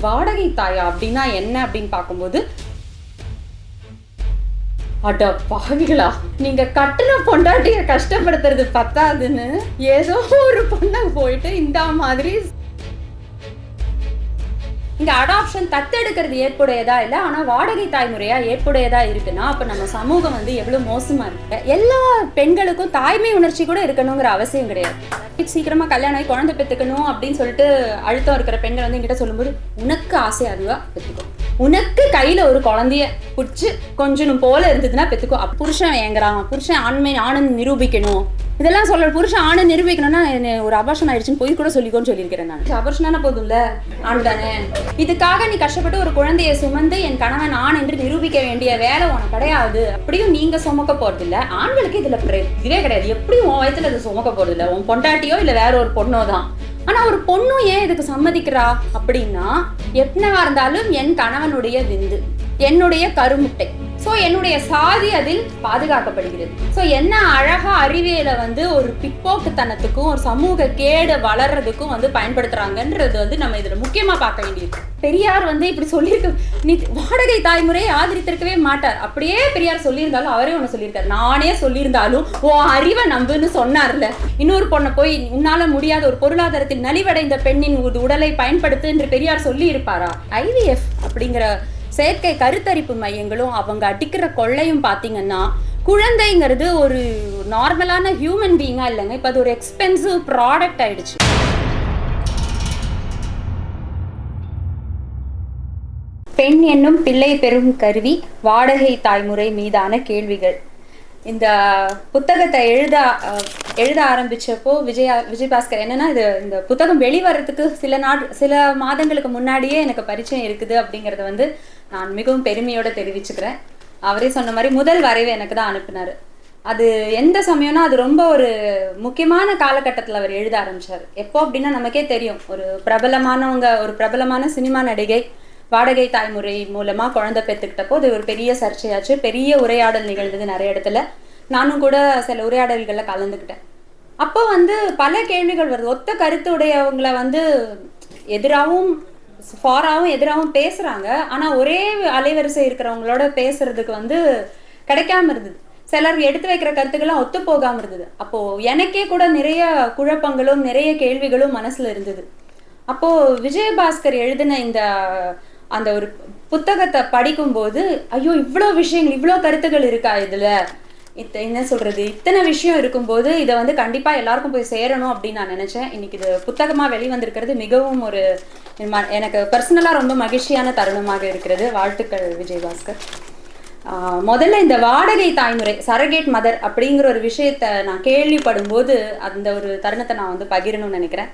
வாடகை தாயா அப்படின்னா என்ன அப்படின்னு பார்க்கும்போது அட பாவிகளா நீங்க கட்டின பொண்டாட்டிய கஷ்டப்படுத்துறது பத்தாதுன்னு ஏதோ ஒரு பொண்ணை போயிட்டு இந்த மாதிரி இந்த அடாப்ஷன் தத்தெடுக்கிறது ஏற்புடையதா இல்லை? ஆனால் வாடகை தாய்முறையா ஏற்புடையதா இருக்குன்னா அப்போ நம்ம சமூகம் வந்து எவ்வளோ மோசமாக இருக்கு? எல்லா பெண்களுக்கும் தாய்மை உணர்ச்சி கூட இருக்கணுங்கிற அவசியம் கிடையாது. சீக்கிரமா கல்யாணம் ஆகி குழந்தை பெத்துக்கணும் அப்படின்னு சொல்லிட்டு அழுத்தம் இருக்கிற பெண்கள் வந்து என்கிட்ட சொல்லும்போது உனக்கு ஆசை அதுவா? பெத்துக்கோ. உனக்கு கையில ஒரு குழந்தைய பிடிச்சி கொஞ்சம் போல இருந்ததுன்னா பெற்றுக்கும் புருஷன் ஏங்குறான். புருஷன் ஆண்மை ஆனந்த் நிரூபிக்கணும். இதெல்லாம் சொல்ற புருஷன் ஆணை நிரூபிக்கணும்னா என்ன ஒரு அபர்ஷன் ஆயிடுச்சுன்னு போய் கூட சொல்லிக்கோன்னு சொல்லியிருக்கிறேன் நான். அபர்ஷனான போதும்ல? ஆண் தானே இதுக்காக நீ கஷ்டப்பட்டு ஒரு குழந்தையை சுமந்து என் கணவன் ஆண் என்று நிரூபிக்க வேண்டிய வேலை உனக்கு கிடையாது. அப்படியும் நீங்க சுமக்க போறது இல்ல ஆண்களுக்கு இதுல இதுவே கிடையாது. எப்படியும் உன் வயசுல இதை சுமக்க போறது இல்ல உன் பொண்டாட்டியோ இல்ல வேற ஒரு பொண்ணோ தான். ஆனா ஒரு பொண்ணும் ஏன் இதுக்கு சம்மதிக்கிறா? அப்படின்னா என்னவா இருந்தாலும் என் கணவனுடைய விந்து என்னுடைய கருமுட்டை. ஸோ என்னுடைய சாதி அதில் பாதுகாக்கப்படுகிறது. ஸோ என்ன அழகா அறிவியலை வந்து ஒரு பிற்போக்குத்தனத்துக்கும் ஒரு சமூக கேடு வளர்றதுக்கும் வந்து பயன்படுத்துறாங்கன்றது வந்து நம்ம இதில் முக்கியமாக பார்க்க வேண்டியது பெரியார் வந்து இப்படி சொல்லியிருக்க நீ வாடகை தாய்முறையை ஆதரித்திருக்கவே மாட்டார். அப்படியே பெரியார் சொல்லியிருந்தாலும் அவரே ஒன்று சொல்லியிருக்காரு. நானே சொல்லியிருந்தாலும் ஓ அறிவை நம்புன்னு சொன்னார்ல. இன்னொரு பொண்ணை போய் உன்னால முடியாத ஒரு பொருளாதாரத்தில் நலிவடைந்த பெண்ணின் உடலை பயன்படுத்து என்று பெரியார் சொல்லி இருப்பாரா ஐவிஎஃப் அப்படிங்கிற செயற்கை கருத்தரிப்பு மையங்களும் அவங்க அடிக்கிற கொள்ளையும் பார்த்தீங்கன்னா குழந்தைங்கிறது ஒரு நார்மலான ஹியூமன் பீயிங்காக இல்லைங்க. இப்போ அது ஒரு எக்ஸ்பென்சிவ் ப்ராடக்ட் ஆயிடுச்சு. பெண் என்னும் பிள்ளை பெறும் கருவி வாடகை தாய்முறை மீதான கேள்விகள். இந்த புத்தகத்தை எழுத எழுத ஆரம்பிச்சப்போ விஜயா விஜயபாஸ்கர் என்னன்னா இது இந்த புத்தகம் வெளிவரத்துக்கு சில நாட் சில மாதங்களுக்கு முன்னாடியே எனக்கு பரிச்சயம் இருக்குது அப்படிங்கிறத வந்து நான் மிகவும் பெருமையோடு தெரிவிச்சுக்கிறேன். அவரே சொன்ன மாதிரி முதல் வரைவை எனக்கு தான் அனுப்பினார். அது எந்த சமயம்னா அது ரொம்ப ஒரு முக்கியமான காலகட்டத்தில் அவர் எழுத ஆரம்பிச்சார். எப்போ அப்படின்னா நமக்கே தெரியும். ஒரு பிரபலமானவங்க ஒரு பிரபலமான சினிமா நடிகை வாடகை தாய்முறை மூலமாக குழந்தை பெற்றுக்கிட்டப்போ அது ஒரு பெரிய சர்ச்சையாச்சு. பெரிய உரையாடல் நிகழ்ந்தது நிறைய இடத்துல. நானும் கூட சில உரையாடல்களில் கலந்துக்கிட்டேன். அப்போ வந்து பல கேள்விகள் வருது. ஒத்த கருத்து உடையவங்களை வந்து எதிராகவும் ஃபாராகவும் எதிராகவும் பேசுகிறாங்க ஆனால் ஒரே அலைவரிசை இருக்கிறவங்களோட பேசுறதுக்கு வந்து கிடைக்காம இருந்தது. சிலர் எடுத்து வைக்கிற கருத்துக்கெல்லாம் ஒத்து போகாம இருந்தது. அப்போ எனக்கே கூட நிறைய குழப்பங்களும் நிறைய கேள்விகளும் மனசுல இருந்தது. அப்போ விஜயபாஸ்கர் எழுதின இந்த அந்த ஒரு புத்தகத்தை படிக்கும்போது ஐயோ இவ்வளோ விஷயங்கள் இவ்வளோ கருத்துக்கள் இருக்கா இதுல? இத்த என்ன சொல்கிறது இத்தனை விஷயம் இருக்கும்போது இதை வந்து கண்டிப்பாக எல்லாருக்கும் போய் சேரணும் அப்படின்னு நான் நினச்சேன். இன்னைக்கு இது புத்தகமாக வெளிவந்திருக்கிறது மிகவும் ஒரு ம- எனக்கு பர்சனலாக ரொம்ப மகிழ்ச்சியான தருணமாக இருக்கிறது. வாழ்த்துக்கள் விஜயபாஸ்கர். முதல்ல இந்த வாடகை தாய்முறை சரகேட் மதர் அப்படிங்கிற ஒரு விஷயத்த நான் கேள்விப்படும் போது அந்த ஒரு தருணத்தை நான் வந்து பகிரணும்னு நினைக்கிறேன்.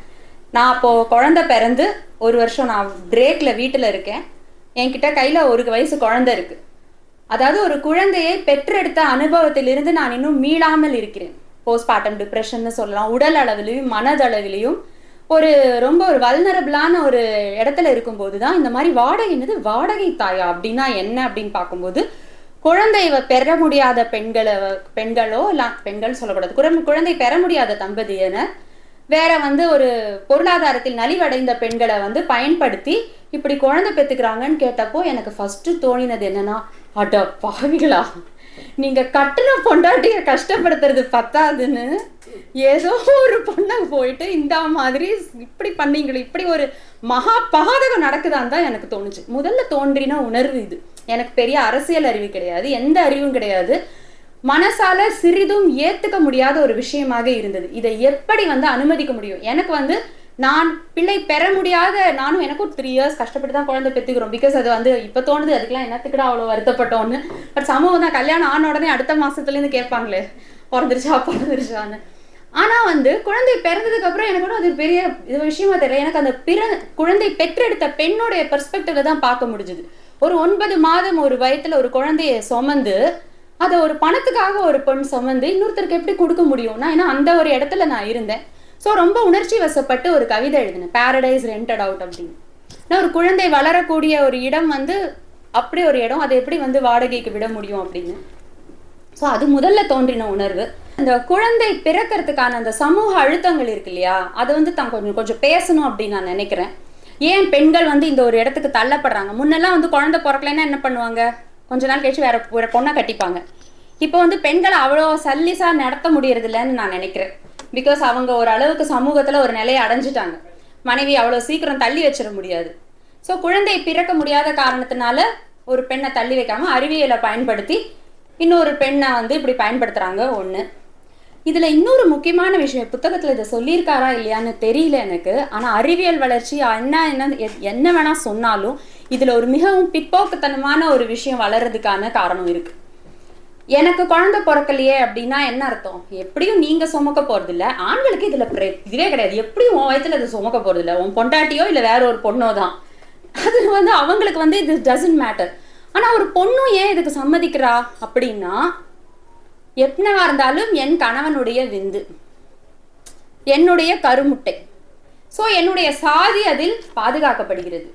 நான் அப்போது குழந்தை பிறந்து ஒரு வருஷம் நான் பிரேக்கில் வீட்டில் இருக்கேன். என்கிட்ட கையில் ஒரு வயசு குழந்தை இருக்குது அதாவது ஒரு குழந்தையை பெற்றெடுத்த அனுபவத்திலிருந்து நான் இன்னும் மீளாமல் இருக்கிறேன். போஸ்ட்மார்ட்டம் டிப்ரெஷன்னு சொல்லலாம். உடல் அளவிலையும் மனதளவிலையும் ஒரு ரொம்ப ஒரு வல்னரபிளான ஒரு இடத்துல இருக்கும்போது தான் இந்த மாதிரி வாடகை என்னது? வாடகை தாயா அப்படின்னா என்ன அப்படின்னு பார்க்கும்போது குழந்தை பெற முடியாத பெண்களை பெண்களோ இல்ல பெண்கள் சொல்லக்கூடாது. குழந்தை குழந்தை பெற முடியாத தம்பதியினர் வேற வந்து ஒரு பொருளாதாரத்தில் நலிவடைந்த பெண்களை வந்து பயன்படுத்தி இப்படி குழந்தை பெற்றுக்கிறாங்கன்னு கேட்டப்போ எனக்கு ஃபர்ஸ்ட் தோணினது என்னன்னா அட பாவிகளா. நீங்க கட்டின பொண்டாட்டிய கஷ்டப்படுத்துறது பத்தாதுன்னு ஏதோ ஒரு பொண்ணை போயிட்டு இந்த மாதிரி இப்படி பண்ணீங்களே இப்படி ஒரு மகா பாதகம் நடக்குதான்னு தான் எனக்கு தோணுச்சு. முதல்ல தோன்றின உணர்வு இது. எனக்கு பெரிய அரசியல் அறிவு கிடையாது எந்த அறிவும் கிடையாது. மனசால சிறிதும் ஏத்துக்க முடியாத ஒரு விஷயமாக இருந்தது. இதை எப்படி வந்து அனுமதிக்க முடியும்? எனக்கு வந்து நான் பிள்ளை பெற முடியாத நானும் எனக்கும் த்ரீ இயர்ஸ் கஷ்டப்பட்டு தான் குழந்தை பெற்றுக்கிறோம். பிகாஸ் அது வந்து இப்போ தோணுது அதுக்கெல்லாம் என்னத்துக்கடா அவ்வளோ வருத்தப்பட்டோன்னு பட் சமூகம் தான் கல்யாணம் ஆன உடனே அடுத்த மாதத்துலேருந்து கேட்பாங்களே பிறந்துருச்சா பிறந்துருச்சான்னு. ஆனால் வந்து குழந்தை பிறந்ததுக்கு அப்புறம் எனக்கு கூட அது பெரிய இது விஷயமா தெரியல. எனக்கு அந்த பிற குழந்தை பெற்றெடுத்த பெண்ணுடைய பெர்ஸ்பெக்டிவ்ல தான் பார்க்க முடிஞ்சுது. ஒரு ஒன்பது மாதம் ஒரு வயத்துல ஒரு குழந்தைய சுமந்து அதை ஒரு பணத்துக்காக ஒரு பெண் சுமந்து இன்னொருத்தருக்கு எப்படி கொடுக்க முடியும்னா ஏன்னா அந்த ஒரு இடத்துல நான் இருந்தேன். ஸோ ரொம்ப உணர்ச்சி வசப்பட்டு ஒரு கவிதை எழுதினேன். பேரடைஸ் ரெண்டட் அவுட் அப்படின்னு. நான் ஒரு குழந்தை வளரக்கூடிய ஒரு இடம் வந்து அப்படி ஒரு இடம் அதை எப்படி வந்து வாடகைக்கு விட முடியும் அப்படின்னு. ஸோ அது முதல்ல தோன்றின உணர்வு. இந்த குழந்தை பிறக்கிறதுக்கான அந்த சமூக அழுத்தங்கள் இருக்கு இல்லையா? அதை வந்து தான் கொஞ்சம் கொஞ்சம் பேசணும் அப்படின்னு நான் நினைக்கிறேன். ஏன் பெண்கள் வந்து இந்த ஒரு இடத்துக்கு தள்ளப்படுறாங்க? முன்னெல்லாம் வந்து குழந்தை பிறக்கலைன்னா என்ன பண்ணுவாங்க? கொஞ்ச நாள் கழிச்சு வேற வேற பொண்ணை கட்டிப்பாங்க. இப்போ வந்து பெண்களை அவ்வளோ சல்லிசாக நடத்த முடியறதில்லன்னு நான் நினைக்கிறேன். பிகாஸ் அவங்க ஒரு அளவுக்கு சமூகத்தில் ஒரு நிலையை அடைஞ்சிட்டாங்க. மனைவி அவ்வளோ சீக்கிரம் தள்ளி வச்சிட முடியாது. ஸோ குழந்தை பிறக்க முடியாத காரணத்தினால ஒரு பெண்ணை தள்ளி வைக்காம அறிவியலை பயன்படுத்தி இன்னொரு பெண்ணை வந்து இப்படி பயன்படுத்துகிறாங்க ஒன்று இதில் இன்னொரு முக்கியமான விஷயம் புத்தகத்தில் இதை சொல்லியிருக்காரா இல்லையான்னு தெரியல எனக்கு. ஆனால் அறிவியல் வளர்ச்சி என்ன என்ன என்ன வேணால் சொன்னாலும் இதில் ஒரு மிகவும் பிற்போக்குத்தனமான ஒரு விஷயம் வளர்றதுக்கான காரணம் இருக்குது எனக்கு குழந்தை பிறக்கலையே அப்படின்னா என்ன அர்த்தம்? எப்படியும் நீங்க சுமக்க போறது இல்ல ஆண்களுக்கு இதுல இதுவே கிடையாது. எப்படியும் உன் வயத்துல இது சுமக்க போறது இல்ல உன் பொண்டாட்டியோ இல்ல வேற ஒரு பொண்ணோ தான். அது வந்து அவங்களுக்கு வந்து இது டசன்ட் மேட்டர் ஆனா ஒரு பொண்ணும் ஏன் இதுக்கு சம்மதிக்கிறா அப்படின்னா எப்பனவா இருந்தாலும் என் கணவனுடைய விந்து. என்னுடைய கருமுட்டை. ஸோ என்னுடைய சாதி அதில் பாதுகாக்கப்படுகிறது.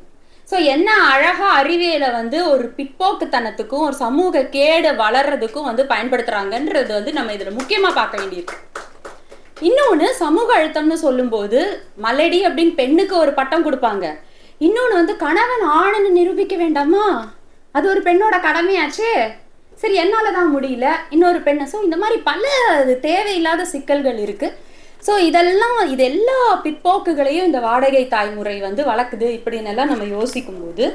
ஸோ என்ன அழகா அறிவியலை வந்து ஒரு பிற்போக்குத்தனத்துக்கும் ஒரு சமூக கேடு வளர்றதுக்கும் வந்து பயன்படுத்துறாங்கன்றது வந்து நம்ம இதில் முக்கியமாக பார்க்க வேண்டியிருக்கு. இன்னொன்று சமூக அழுத்தம்னு சொல்லும்போது மலடி அப்படின்னு பெண்ணுக்கு ஒரு பட்டம் கொடுப்பாங்க. இன்னொன்று வந்து கணவன் ஆணுன்னு நிரூபிக்க வேண்டாமா? அது ஒரு பெண்ணோட கடமையாச்சே? சரி என்னால் தான் முடியல. இன்னொரு பெண்ணை. ஸோ இந்த மாதிரி பல அது தேவையில்லாத சிக்கல்கள் இருக்குது ஸோ இதெல்லாம் இது எல்லா பிற்போக்குகளையும் இந்த வாடகை தாய்முறை வந்து வளர்க்குது இப்படின்னு எல்லாம் நம்ம யோசிக்கும் போது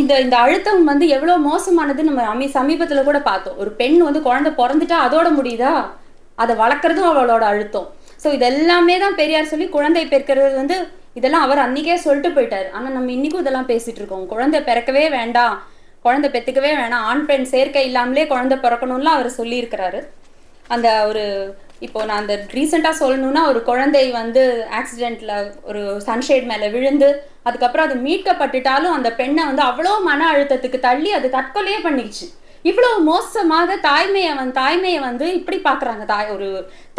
இந்த இந்த அழுத்தம் வந்து எவ்வளோ மோசமானது நம்ம அமி சமீபத்தில் கூட பார்த்தோம். ஒரு பெண் வந்து குழந்தை பிறந்துட்டா அதோட முடியுதா? அதை வளர்க்குறதும் அவளோட அழுத்தம். ஸோ இதெல்லாமே தான் பெரியார் சொல்லி குழந்தை பெருக்கிறது வந்து இதெல்லாம் அவர் அன்னைக்கே சொல்லிட்டு போயிட்டார். ஆனால் நம்ம இன்றைக்கும் இதெல்லாம் பேசிகிட்டு இருக்கோம். குழந்தை பிறக்கவே வேண்டாம். குழந்தை பெற்றுக்கவே வேணாம். ஆண் பெண் சேர்க்கை இல்லாமலே குழந்தை பிறக்கணும்லாம் அவர் சொல்லியிருக்கிறாரு. அந்த ஒரு இப்போ நான் அந்த ரீசெண்டாக சொல்லணும்னா ஒரு குழந்தை வந்து ஆக்சிடெண்ட்டில் ஒரு சன்ஷேட் மேலே விழுந்து அதுக்கப்புறம் அது மீட்கப்பட்டுட்டாலும் அந்த பெண்ணை வந்து அவ்வளோ மன அழுத்தத்துக்கு தள்ளி அது தற்கொலையே பண்ணிடுச்சு. இவ்வளோ மோசமாக தாய்மையை வந்து தாய்மையை வந்து இப்படி பார்க்குறாங்க. தாய் ஒரு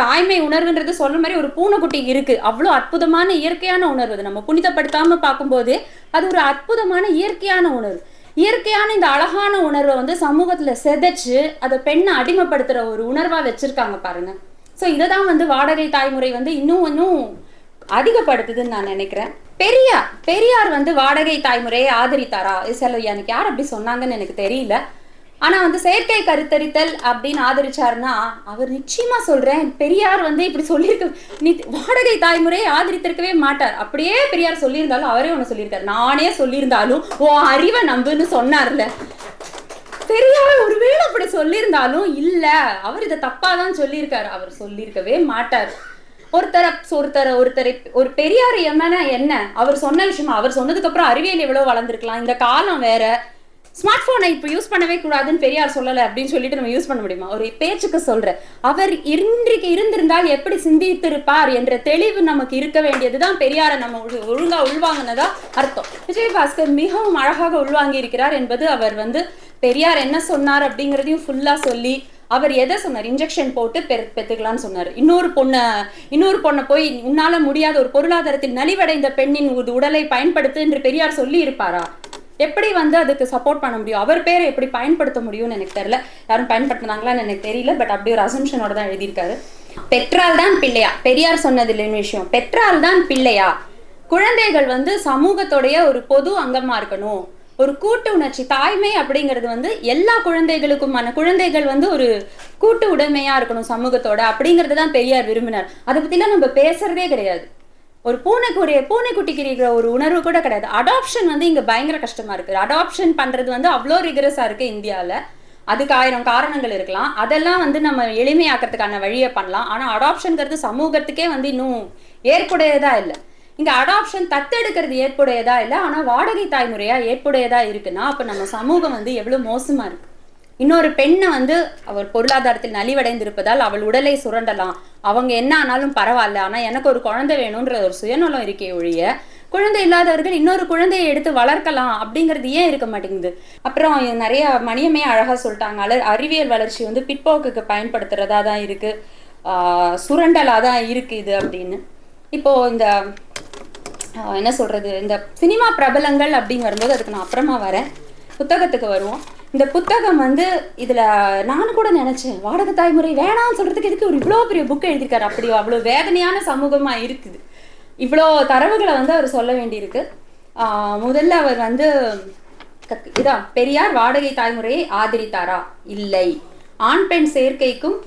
தாய்மை உணர்வுன்றது சொல்கிற மாதிரி ஒரு பூனைக்குட்டி இருக்கு. அவ்வளோ அற்புதமான இயற்கையான உணர்வு. அது நம்ம புனிதப்படுத்தாம பார்க்கும்போது அது ஒரு அற்புதமான இயற்கையான உணர்வு. இயற்கையான இந்த அழகான உணர்வை வந்து சமூகத்துல செதைச்சு அதை பெண்ணை அடிமைப்படுத்துற ஒரு உணர்வா வச்சிருக்காங்க பாருங்க. ஸோ இதை தான் வந்து வாடகை தாய்முறை வந்து இன்னும் இன்னும் அதிகப்படுத்துதுன்னு நான் நினைக்கிறேன். பெரியார் பெரியார் வந்து வாடகை தாய்முறையை ஆதரித்தாரா? இது சில எனக்கு யார் அப்படி சொன்னாங்கன்னு எனக்கு தெரியல. ஆனால் வந்து செயற்கை கருத்தரித்தல் அப்படின்னு ஆதரிச்சாருன்னா அவர் நிச்சயமா சொல்றேன் பெரியார் வந்து இப்படி சொல்லியிருக்க. நீ வாடகை தாய்முறையை ஆதரித்திருக்கவே மாட்டார். அப்படியே பெரியார் சொல்லியிருந்தாலும் அவரே ஒன்று சொல்லியிருக்காரு. நானே சொல்லியிருந்தாலும் ஓ அறிவை நம்புன்னு சொன்னார்ல. தெரியாம ஒருவேளை அப்படி சொல்லியிருந்தாலும் இல்ல அவர் இதை தப்பா தான் சொல்லியிருக்காரு. அவர் சொல்லியிருக்கவே மாட்டார். ஒருத்தர் ஒருத்தர் ஒருத்தரை ஒரு பெரியார் என்னன்னா என்ன? அவர் சொன்ன விஷயம் அவர் சொன்னதுக்கு அப்புறம் அறிவியல் எவ்வளவு வளர்ந்துருக்கலாம்? இந்த காலம் வேற. ஸ்மார்ட் போனை இப்போ யூஸ் பண்ணவே கூடாதுன்னு பெரியார் சொல்லலை அப்படின்னு சொல்லிட்டு நம்ம யூஸ் பண்ண முடியுமா? ஒரு பேச்சுக்கு சொல்றேன். அவர் இன்றைக்கு இருந்திருந்தால் எப்படி சிந்தித்திருப்பார் என்ற தெளிவு நமக்கு இருக்க வேண்டியதுதான் பெரியாரை நம்ம ஒழுங்கா உள்வாங்கினதா அர்த்தம். விஜயபாஸ்கர் மிகவும் அழகாக உள்வாங்கி இருக்கிறார் என்பது அவர் வந்து பெரியார் என்ன சொன்னார் அப்படிங்கிறதையும் ஃபுல்லா சொல்லி அவர் எதை சொன்னார்? இன்ஜெக்ஷன் போட்டு பெ பெற்றுக்கலாம்னு சொன்னார். இன்னொரு பொண்ணை இன்னொரு பொண்ணை போய் உன்னால முடியாத ஒரு பொருளாதாரத்தில் நலிவடைந்த பெண்ணின் உடலை பயன்படுத்து என்று பெரியார் சொல்லி இருப்பாரா எப்படி வந்து அதுக்கு சப்போர்ட் பண்ண முடியும்? அவர் பேரை எப்படி பயன்படுத்த முடியும்னு எனக்கு தெரியல. யாரும் பயன்படுத்தினாங்களான்னு எனக்கு தெரியல பட் அப்படி ஒரு அசம்ஷனோட தான் எழுதியிருக்காரு. பெற்றால் தான் பிள்ளையா? பெரியார் சொன்னது இல்லைன்னு விஷயம். பெற்றால் தான் பிள்ளையா? குழந்தைகள் வந்து சமூகத்தோடைய ஒரு பொது அங்கமா இருக்கணும். ஒரு கூட்டு உணர்ச்சி தாய்மை அப்படிங்கிறது வந்து எல்லா குழந்தைகளுக்குமான குழந்தைகள் வந்து ஒரு கூட்டு உடைமையா இருக்கணும் சமூகத்தோட அப்படிங்கிறது தான் பெரியார் விரும்பினார். அதை பத்திலாம் நம்ம பேசுறதே கிடையாது. ஒரு பூனைக்குரிய பூனைக்குட்டிக்கு இருக்கிற ஒரு உணர்வு கூட கிடையாது. அடாப்ஷன் வந்து இங்கே பயங்கர கஷ்டமாக இருக்குது அடாப்ஷன் பண்ணுறது வந்து அவ்வளோ ரிகரஸாக இருக்குது இந்தியாவில் அதுக்கு ஆயிரம் காரணங்கள் இருக்கலாம். அதெல்லாம் வந்து நம்ம எளிமையாக்கிறதுக்கான வழியை பண்ணலாம். ஆனால் அடாப்ஷன்கிறது சமூகத்துக்கே வந்து இன்னும் ஏற்புடையதாக இல்லை. இங்கே அடாப்ஷன் தத்தெடுக்கிறது ஏற்புடையதாக இல்லை. ஆனால் வாடகை தாய்முறையாக ஏற்புடையதாக இருக்குன்னா அப்போ நம்ம சமூகம் வந்து எவ்வளோ மோசமாக இருக்குது இன்னொரு பெண்ணை வந்து அவர் பொருளாதாரத்தில் நலிவடைந்திருப்பதால் அவள் உடலை சுரண்டலாம். அவங்க என்ன ஆனாலும் பரவாயில்ல. ஆனால் எனக்கு ஒரு குழந்தை வேணும்ன்ற ஒரு சுயநலம் இருக்கே ஒழிய குழந்தை இல்லாதவர்கள் இன்னொரு குழந்தையை எடுத்து வளர்க்கலாம் அப்படிங்கிறது ஏன் இருக்க மாட்டேங்குது? அப்புறம் நிறைய மணியமே அழகாக சொல்லிட்டாங்க. அல- அறிவியல் வளர்ச்சி வந்து பிற்போக்குக்கு பயன்படுத்துறதா தான் இருக்கு. சுரண்டலாக தான் இருக்கு இது அப்படின்னு. இப்போ இந்த என்ன சொல்றது? இந்த சினிமா பிரபலங்கள் அப்படின்னு வரும்போது அதுக்கு நான் அப்புறமா வரேன். புத்தகத்துக்கு வருவோம். இந்த புத்தகம் வந்து இதில் நானும் கூட நினச்சேன் வாடகை தாய்முறை வேணாம்னு சொல்கிறதுக்கு எதுக்கு ஒரு இவ்வளோ பெரிய புக் எழுதியிருக்காரு? அப்படி அவ்வளோ வேதனையான சமூகமாக இருக்குது. இவ்வளோ தரவுகளை வந்து அவர் சொல்ல வேண்டியிருக்கு. முதல்ல அவர் வந்து இதான் பெரியார் வாடகை தாய்முறையை ஆதரித்தாரா? இல்லை. ஆண் பெண் சேர்க்கைக்கும்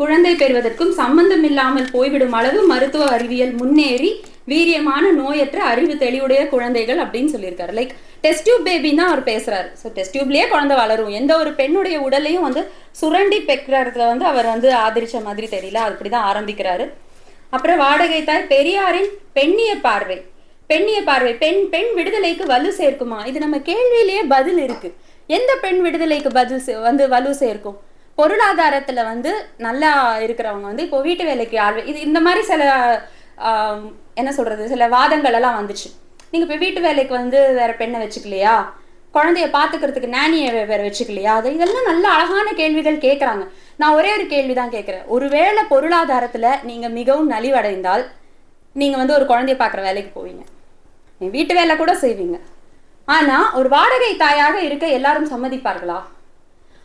குழந்தை பெறுவதற்கும் சம்பந்தம் இல்லாமல் போய்விடும் அளவு மருத்துவ அறிவியல் முன்னேறி வீரியமான நோயற்ற அறிவு தெளிவுடைய குழந்தைகள் அப்படின்னு சொல்லியிருக்காரு. லைக் டெஸ்ட் டியூப் பேபின்னு அவர் பேசுறாரு. ஸோ டெஸ்ட் டியூப்லேயே குழந்தை வளரும். எந்த ஒரு பெண்ணுடைய உடலையும் வந்து சுரண்டி பெக்கிறதுல வந்து அவர் வந்து ஆதரிச்ச மாதிரி தெரியல. அப்படிதான் ஆரம்பிக்கிறாரு. அப்புறம் வாடகை தாய் பெரியாரின் பெண்ணிய பார்வை. பெண்ணிய பார்வை. பெண் பெண் விடுதலைக்கு வலு சேர்க்குமா? இது நம்ம கேள்வியிலேயே பதில் இருக்கு. எந்த பெண் விடுதலைக்கு பதில் சே- வந்து வலு சேர்க்கும்? பொருளாதாரத்தில் வந்து நல்லா இருக்கிறவங்க வந்து இப்போ வீட்டு வேலைக்கு ஆள் இது இந்த மாதிரி சில என்ன சொல்றது? சில வாதங்கள் எல்லாம் வந்துச்சு. நீங்கள் இப்போ வீட்டு வேலைக்கு வந்து வேற பெண்ணை வச்சுக்கலையா? குழந்தைய பார்த்துக்கிறதுக்கு நேனியை வேறு வேற வச்சுக்கலையா? அது இதெல்லாம் நல்ல அழகான கேள்விகள் கேட்குறாங்க நான் ஒரே ஒரு கேள்வி தான் கேட்குறேன் ஒருவேளை பொருளாதாரத்தில் நீங்கள் மிகவும் நலிவடைந்தால் நீங்கள் வந்து ஒரு குழந்தைய பார்க்குற வேலைக்கு போவீங்க. நீ வீட்டு வேலை கூட செய்வீங்க. ஆனால் ஒரு வாடகை தாயாக இருக்க எல்லாரும் சம்மதிப்பார்களா?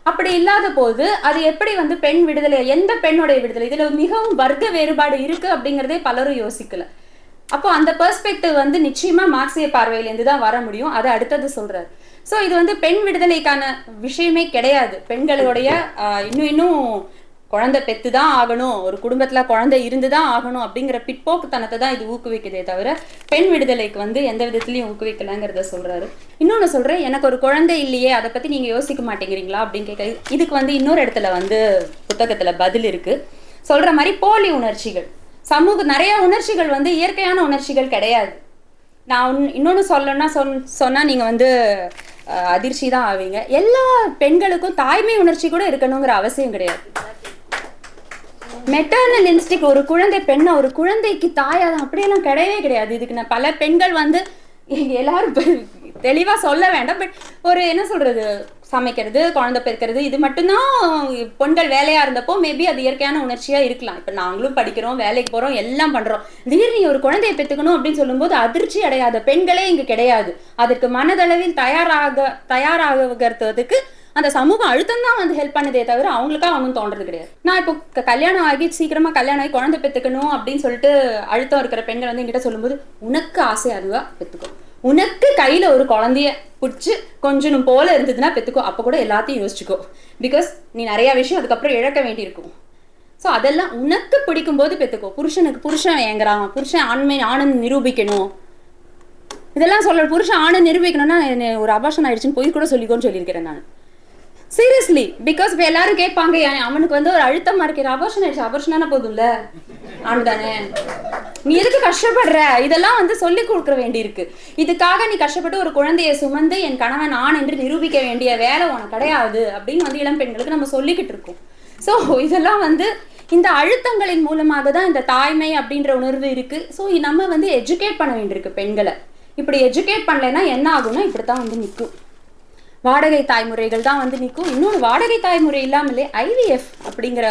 அப்படி இல்லாத போது அது எப்படி வந்து பெண் விடுதலை எந்த பெண்ணுடைய விடுதலை? இதில் மிகவும் வர்க்க வேறுபாடு இருக்குது அப்படிங்கிறதே பலரும் யோசிக்கலை. அப்போ அந்த பெர்ஸ்பெக்டிவ் வந்து நிச்சயமா மார்க்சிய பார்வையிலேருந்து தான் வர முடியும். அதை அடுத்தது சொல்றாரு. ஸோ இது வந்து பெண் விடுதலைக்கான விஷயமே கிடையாது. பெண்களுடைய இன்னும் இன்னும் குழந்தை பெத்து தான் ஆகணும். ஒரு குடும்பத்தில் குழந்தை இருந்து தான் ஆகணும் அப்படிங்கிற பிற்போக்குத்தனத்தை தான் இது ஊக்குவிக்குதே தவிர பெண் விடுதலைக்கு வந்து எந்த விதத்துலையும் ஊக்குவிக்கலைங்கிறத சொல்கிறாரு இன்னொன்று சொல்கிறேன் எனக்கு ஒரு குழந்தை இல்லையே அதை பற்றி நீங்கள் யோசிக்க மாட்டேங்கிறீங்களா அப்படின்னு கேட்க இதுக்கு வந்து இன்னொரு இடத்துல வந்து புத்தகத்தில் பதில் இருக்குது சொல்கிற மாதிரி போலி உணர்ச்சிகள். சமூக நிறைய உணர்ச்சிகள் வந்து இயற்கையான உணர்ச்சிகள் கிடையாது. நான் இன்னொன்று சொல்லணும்னா சொன் சொன்னால் நீங்கள் வந்து அதிர்ச்சி தான் ஆவீங்க. எல்லா பெண்களுக்கும் தாய்மை உணர்ச்சி கூட இருக்கணுங்கிற அவசியம் கிடையாது. மெட்டர்னல் இன்ஸ்டிக் ஒரு குழந்தை பெண்ணை ஒரு குழந்தைக்கு தாயாதான் அப்படியெல்லாம் கிடையவே கிடையாது. இதுக்கு நான் பல பெண்கள் வந்து எல்லாரும் தெளிவாக சொல்ல வேண்டாம். பட் ஒரு என்ன சொல்றது? சமைக்கிறது குழந்தை பெருக்கிறது இது மட்டும்தான் பெண்கள் வேலையாக இருந்தப்போ மேபி அது இயற்கையான உணர்ச்சியாக இருக்கலாம். இப்போ நாங்களும் படிக்கிறோம் வேலைக்கு போகிறோம் எல்லாம் பண்ணுறோம் திடீர்னு ஒரு குழந்தையை பெற்றுக்கணும் அப்படின்னு சொல்லும்போது அதிர்ச்சி அடையாத பெண்களே இங்கே கிடையாது. அதற்கு மனதளவில் தயாராக தயாராகிறதுக்கு அந்த சமூக அழுத்தம் தான் வந்து ஹெல்ப் பண்ணதே தவிர அவங்களுக்கா அவங்க தோன்றது கிடையாது. நான் இப்போ கல்யாணம் ஆகி சீக்கிரமா கல்யாணம் ஆகி குழந்தை பெற்றுக்கணும் அப்படின்னு சொல்லிட்டு அழுத்தம் இருக்கிற பெண்கள் வந்து என்கிட்ட சொல்லும்போது உனக்கு ஆசை அதுவாக பெற்றுக்கணும் உனக்கு கையில் ஒரு குழந்தைய பிடிச்சி கொஞ்சம் போல இருந்ததுன்னா பெத்துக்கோ. அப்போ கூட எல்லாத்தையும் யோசிச்சுக்கோ. பிகாஸ் நீ நிறையா விஷயம் அதுக்கப்புறம் இழக்க வேண்டியிருக்கும். ஸோ அதெல்லாம் உனக்கு பிடிக்கும்போது பெற்றுக்கோ புருஷனுக்கு புருஷன் ஏங்குறான். புருஷன் ஆண்மை ஆனந்த் நிரூபிக்கணும். இதெல்லாம் சொல்ல புருஷன் ஆணை நிரூபிக்கணும்னா என்ன ஒரு அபாஷன் ஆயிடுச்சுன்னு போய் கூட சொல்லிக்கோன்னு சொல்லியிருக்கிறேன் நான். சீரியஸ்லி பிகாஸ் இப்போ எல்லாரும் கேட்பாங்க அவனுக்கு வந்து ஒரு அழுத்தமாக இருக்கிற அபாஷன் ஆயிடுச்சு. அபர்ஷனான போதும்ல? ஆண் தானே நீ எதுக்கு கஷ்டப்படுற? இதெல்லாம் வந்து சொல்லி கொடுக்க வேண்டியிருக்கு. இதுக்காக நீ கஷ்டப்பட்டு ஒரு குழந்தையை சுமந்து என் கணவன் ஆண் என்று நிரூபிக்க வேண்டிய வேலை உனக்கு கிடையாது அப்படின்னு வந்து இளம் பெண்களுக்கு நம்ம சொல்லிக்கிட்டு இருக்கோம். ஸோ இதெல்லாம் வந்து இந்த அழுத்தங்களின் மூலமாக தான் இந்த தாய்மை அப்படின்ற உணர்வு இருக்கு. ஸோ நம்ம வந்து எஜுகேட் பண்ண வேண்டியிருக்கு பெண்களை. இப்படி எஜுகேட் பண்ணலைன்னா என்ன ஆகும்னா இப்படித்தான் வந்து நிற்கும். வாடகை தாய்முறைகள் தான் வந்து நிற்கும். இன்னொன்று வாடகை தாய்முறை இல்லாமலே ஐவிஎஃப் அப்படிங்கிற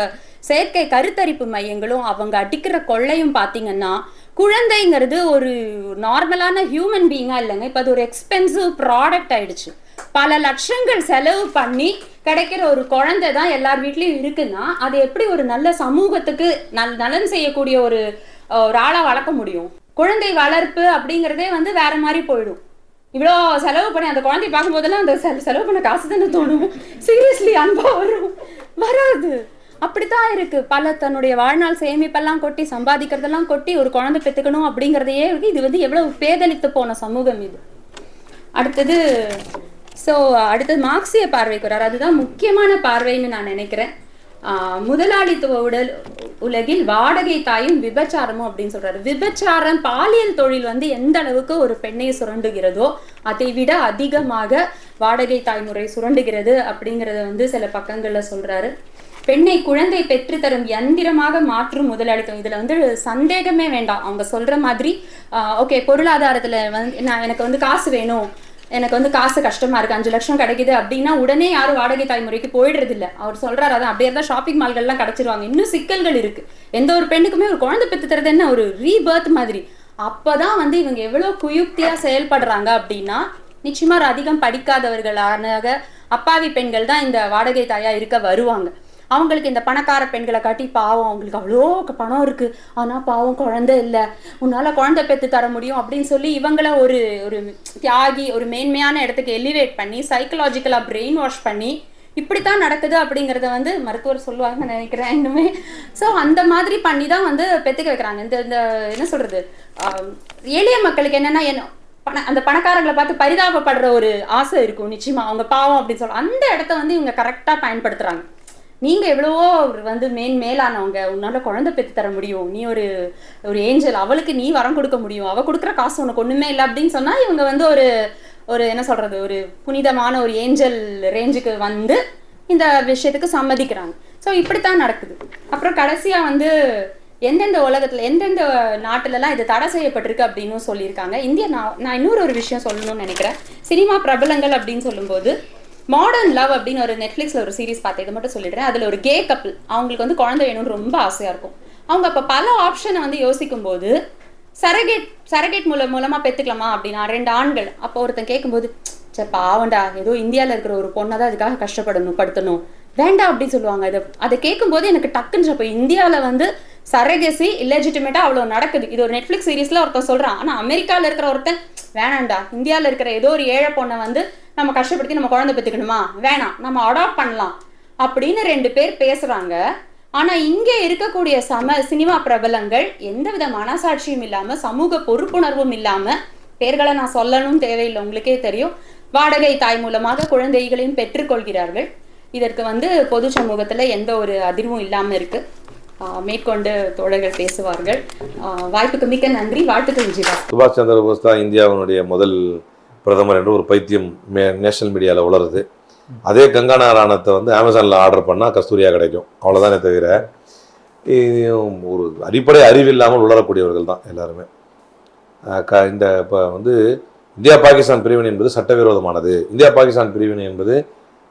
செயற்கை கருத்தரிப்பு மையங்களும் அவங்க அடிக்கிற கொள்ளையும் பார்த்தீங்கன்னா குழந்தைங்கிறது ஒரு நார்மலான ஹியூமன் பீயிங்காக இல்லைங்க. இப்போ அது ஒரு எக்ஸ்பென்சிவ் ப்ராடக்ட் ஆயிடுச்சு. பல லட்சங்கள் செலவு பண்ணி கிடைக்கிற ஒரு குழந்தை தான் எல்லார் வீட்லேயும் இருக்குன்னா அது எப்படி ஒரு நல்ல சமூகத்துக்கு நல் நலன் செய்யக்கூடிய ஒரு ஒரு ஆளாக வளர்க்க முடியும்? குழந்தை வளர்ப்பு அப்படிங்கிறதே வந்து வேற மாதிரி போயிடும். இவ்வளோ செலவு பண்ணி அந்த குழந்தைய பார்க்கும்போதெல்லாம் அந்த செலவு பண்ண காசு தானே தோணும். சீரியஸ்லி அன்பா வரும். வராது. அப்படித்தான் இருக்கு. பல தன்னுடைய வாழ்நாள் சேமிப்பெல்லாம் கொட்டி சம்பாதிக்கிறதெல்லாம் கொட்டி ஒரு குழந்தை பெற்றுக்கணும் அப்படிங்கிறதையே இருக்கு. இது வந்து எவ்வளவு பேதலித்து போன சமூகம் இது. அடுத்தது ஸோ அடுத்தது மார்க்சிய பார்வைக்கு வரார் அதுதான் முக்கியமான பார்வைன்னு நான் நினைக்கிறேன். முதலாளித்துவ உடல் உலகில் வாடகை தாயும் விபச்சாரமும் அப்படின்னு சொல்றாரு. விபச்சாரம் பாலியல் தொழில் வந்து எந்த அளவுக்கு ஒரு பெண்ணை சுரண்டுகிறதோ அதை விட அதிகமாக வாடகை தாய்முறை சுரண்டுகிறது அப்படிங்கிறத வந்து சில பக்கங்கள்ல சொல்றாரு. பெண்ணை குழந்தை பெற்றுத்தரும் எந்திரமாக மாற்றும் முதலாளித்துவம். இதில் வந்து சந்தேகமே வேண்டாம். அவங்க சொல்கிற மாதிரி ஓகே பொருளாதாரத்தில் வந்து நான் எனக்கு வந்து காசு வேணும். எனக்கு வந்து காசு கஷ்டமா இருக்கு. அஞ்சு லட்சம் கிடைக்குது அப்படின்னா உடனே யாரும் வாடகை தாய்முறைக்கு போயிடுறது இல்லை அவர் சொல்றாரு அதான் அப்படியே தான் ஷாப்பிங் மால்கள்லாம் கிடைச்சிருவாங்க. இன்னும் சிக்கல்கள் இருக்கு. எந்த ஒரு பெண்ணுக்குமே ஒரு குழந்தை பெற்று தரது என்ன? ஒரு ரீபர்த் மாதிரி. அப்பதான் வந்து இவங்க எவ்வளவு குயுக்தியா செயல்படுறாங்க அப்படின்னா நிச்சயமா அதிகம் படிக்காதவர்களான அப்பாவி பெண்கள் தான் இந்த வாடகை தாயா இருக்க வருவாங்க. அவங்களுக்கு இந்த பணக்கார பெண்களை காட்டி பாவம் அவங்களுக்கு அவ்வளோ பணம் இருக்குது ஆனால் பாவம் குழந்தை இல்லை. உன்னால் குழந்தை பெற்று தர முடியும் அப்படின்னு சொல்லி இவங்கள ஒரு ஒரு தியாகி ஒரு மேன்மையான இடத்துக்கு எலிவேட் பண்ணி சைக்கலாஜிக்கலாக பிரெயின் வாஷ் பண்ணி இப்படித்தான் நடக்குது அப்படிங்கிறத வந்து மருத்துவர் சொல்லுவாங்கன்னு நினைக்கிறேன் இன்னுமே. ஸோ அந்த மாதிரி பண்ணி தான் வந்து பெற்றுக்க வைக்கிறாங்க. இந்த இந்த என்ன சொல்கிறது எளிய மக்களுக்கு என்னென்னா என்ன பண அந்த பணக்காரங்களை பார்த்து பரிதாபப்படுற ஒரு ஆசை இருக்கும். நிச்சயமாக அவங்க பாவம் அப்படின்னு சொல்ல அந்த இடத்த வந்து இவங்க கரெக்டாக பயன்படுத்துகிறாங்க நீங்க எவ்வளவோ வந்து மேன் மேலானவங்க உன்னால குழந்தை பெற்று தர முடியும். நீ ஒரு ஒரு ஏஞ்சல் அவளுக்கு நீ வரம் கொடுக்க முடியும். அவ கொடுக்குற காசு உனக்கு ஒண்ணுமே இல்லை அப்படின்னு சொன்னா இவங்க வந்து ஒரு ஒரு என்ன சொல்றது ஒரு புனிதமான ஒரு ஏஞ்சல் ரேஞ்சுக்கு வந்து இந்த விஷயத்துக்கு சம்மதிக்கிறாங்க. ஸோ இப்படித்தான் நடக்குது. அப்புறம் கடைசியா வந்து எந்தெந்த உலகத்துல எந்தெந்த நாட்டுலலாம் இது தடை செய்யப்பட்டிருக்கு அப்படின்னு சொல்லியிருக்காங்க. இந்திய நான் நான் இன்னொரு ஒரு விஷயம் சொல்லணும்னு நினைக்கிறேன். சினிமா பிரபலங்கள் அப்படின்னு சொல்லும்போது மாடர்ன் லவ் அப்படின்னு ஒரு நெட்ஃப்ளிக்ஸில் ஒரு சீரிஸ் பார்த்து இதை மட்டும் சொல்லிடுறேன். அதில் ஒரு கே கப்பிள் அவங்களுக்கு வந்து குழந்தை வேணும்னு ரொம்ப ஆசையாக இருக்கும். அவங்க அப்போ பல ஆப்ஷனை வந்து யோசிக்கும் போது சரகேட் சரகேட் மூலம் மூலமாக பெற்றுக்கலாமா அப்படின்னா ரெண்டு ஆண்கள் அப்போ ஒருத்தன் கேட்கும்போது சே பாவண்டா ஏதோ இந்தியாவில் இருக்கிற ஒரு பொண்ணை தான் அதுக்காக கஷ்டப்படணும் படுத்தணும். வேண்டாம் அப்படின்னு சொல்லுவாங்க. அதை அதை கேட்கும்போது எனக்கு டக்குன்னு இப்போ இந்தியாவில் வந்து சரகசி இல்லெஜிட்டிமேட்டாக அவ்வளோ நடக்குது. இது ஒரு நெட்ஃப்ளிக்ஸ் சீரீஸில் ஒருத்தன் சொல்கிறான் ஆனால் அமெரிக்காவில் இருக்கிற ஒருத்தன் வேணாம்டா இந்தியாவில் இருக்கிற ஏதோ ஒரு ஏழை பொண்ணை வந்து நம்ம கஷ்டப்படுத்தி நம்ம குழந்தை பெற்றுக்கணுமா வேணாம். நம்ம அடாப்ட் பண்ணலாம். அப்படின்னு ரெண்டு பேர் பேசுகிறாங்க ஆனால் இங்கே இருக்கக்கூடிய சம சினிமா பிரபலங்கள் எந்தவித மனசாட்சியும் இல்லாமல் சமூக பொறுப்புணர்வும் இல்லாமல் பேர்களை நான் சொல்லணும் தேவையில்லை உங்களுக்கே தெரியும். வாடகை தாய் மூலமாக குழந்தைகளையும் பெற்றுக்கொள்கிறார்கள். இதற்கு வந்து பொது சமூகத்தில் எந்த ஒரு அதிர்வும் இல்லாமல் இருக்குது மேற்கொண்டு தோழர்கள் பேசுவார்கள். வாய்ப்புக்கு மிக்க நன்றி. வாழ்த்துக்கள் விஜயதா. சுபாஷ் சந்திர போஸ் தான் இந்தியாவினுடைய முதல் பிரதமர் என்று ஒரு பைத்தியம் மே நேஷனல் மீடியாவில் உளருது அதே கங்கா நாராயணத்தை வந்து அமேசானில் ஆர்டர் பண்ணால் கஸ்தூரியா கிடைக்கும். அவ்வளோதானே தவிர இது ஒரு அடிப்படை அறிவு இல்லாமல் உளரக்கூடியவர்கள் தான் எல்லாருமே. க இந்த இப்போ வந்து இந்தியா பாகிஸ்தான் பிரிவினை என்பது சட்டவிரோதமானது. இந்தியா பாகிஸ்தான் பிரிவினை என்பது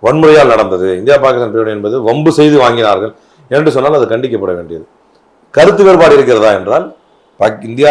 வன்முறையால் நடந்தது. இந்தியா பாகிஸ்தான் பிரிவினை என்பது வம்பு செய்து வாங்கினார்கள். என்று சொன்னால் அது கண்டிக்கப்பட வேண்டியது. கருத்து வேறுபாடு இருக்கிறதா என்றால் இந்தியா